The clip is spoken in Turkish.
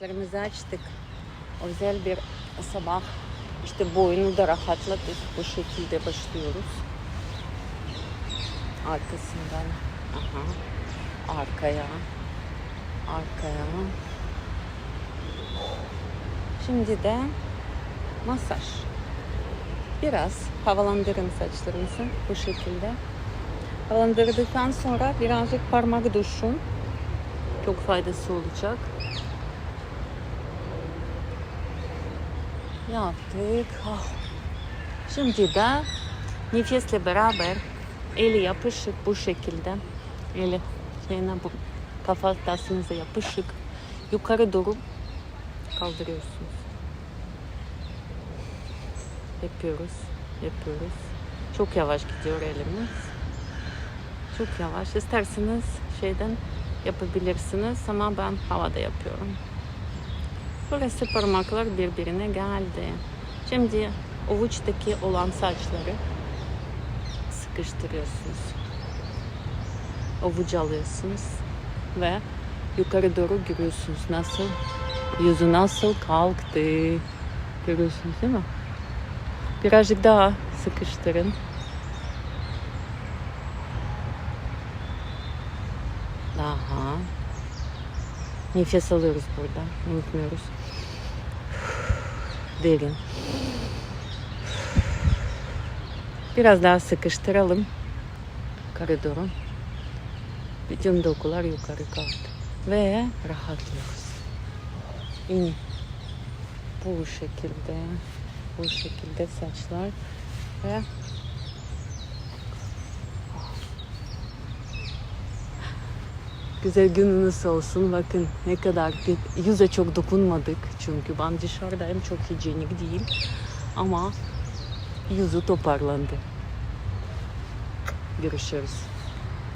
Saçlarımızı açtık. Özel bir sabah. İşte boynu da rahatladık. Bu şekilde başlıyoruz. Arkasından aha, arkaya arkaya şimdi de masaj. Biraz havalandırın saçlarınızı bu şekilde. Havalandırdıktan sonra birazcık parmak duşun. Çok faydası olacak. Yaptık. Ah. Şimdi de nefesle beraber eli yapışık bu şekilde. Eli şeyine bu kafatasınıza yapışık. Yukarı doğru kaldırıyorsunuz. Yapıyoruz. Yapıyoruz. Çok yavaş gidiyor elimiz. Çok yavaş. İsterseniz şeyden yapabilirsiniz ama ben havada yapıyorum. Burası parmaklar birbirine geldi. Şimdi avuçtaki olan saçları sıkıştırıyorsunuz. Avucu alıyorsunuz ve yukarı doğru görüyorsunuz nasıl yüzü nasıl kalktı. Görüyorsunuz değil mi? Birazcık daha sıkıştırın. Daha. Nefes alıyoruz burada. Unutmuyoruz. Derin. Biraz daha sıkıştıralım. Yukarı doğru. Bütün dokular yukarı kalktı. Ve rahatlıyoruz. İn. Bu şekilde. Bu şekilde saçlar. Ve Güzel gününüz olsun. Bakın ne kadar gü- yüze çok dokunmadık. Çünkü ben dışarıdayım çok hijyenik değil. Ama yüzü toparlandı. Görüşürüz.